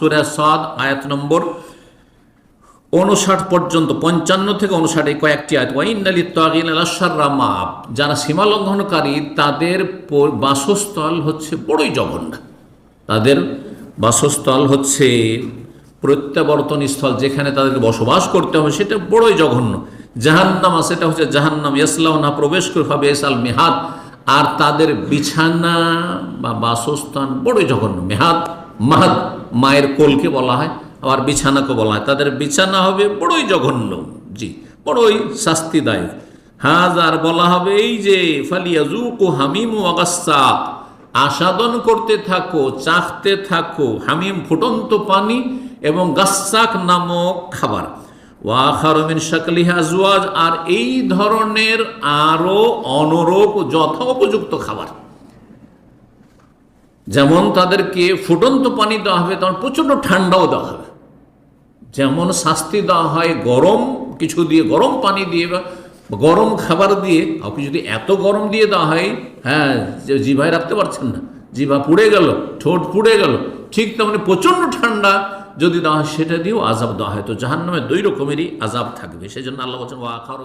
সুরা সাদ, আয়াত নম্বর উনষাট পর্যন্ত, পঞ্চান্ন থেকে উনষাট এই কয়েকটি আয়াত। ওয়াইনালি তাগিন আলাশাররা যারা সীমা লঙ্ঘনকারী, তাদের বাসস্থল হচ্ছে বড়ই জঘন্য। তাদের বাসস্থল হচ্ছে প্রত্যাবর্তন স্থল, যেখানে তাদেরকে বসবাস করতে হবে, সেটা বড়ই জঘন্য। জাহান্নাম সেটা হচ্ছে জাহান্নাম। ইয়াসলাহ না, প্রবেশ করে হবে এসাল মেহাদ। আর তাদের বিছানা বা বাসস্থান বড়ই জঘন্য। মেহাদ, মাহাদ। মায়ের কোলকে বলা হয়, আবার বিছানাকে বলা হয়। তাদের বিছানা হবে বড়ই জঘন্য। জি, বড়ই শাস্তিদায়ক। হাজ আর বলা হবে, এই যে ফালিয়াজুকু হামিম আগাসা আস্বাদন করতে থাকো, চাখতে থাকো, হামিম ফুটন্ত পানি এবং গাসাক নামক খাবার। ওয়াখারমিন শাকলিহা আর এই ধরনের আরও অনরূপ যথা উপযুক্ত খাবার। যেমন তাদেরকে ফুটন্ত পানি দেওয়া হবে তখন প্রচণ্ড ঠান্ডাও দেওয়া হবে। যেমন শাস্তি দেওয়া হয় গরম কিছু দিয়ে, গরম পানি দিয়ে বা গরম খাবার দিয়ে। আপনি যদি এত গরম দিয়ে দেওয়া হয় হ্যাঁ জিভায় রাখতে পারছেন না, জিভা পুড়ে গেল, ঠোঁট পুড়ে গেল, ঠিক তেমনি প্রচণ্ড ঠান্ডা যদি দেওয়া হয়, সেটা দিয়েও আজাব দেওয়া হয়। তো জাহান্নামে দুই রকমেরই আজাব থাকবে। সেই জন্য আল্লাহ বলছেন, ওয়া আখারু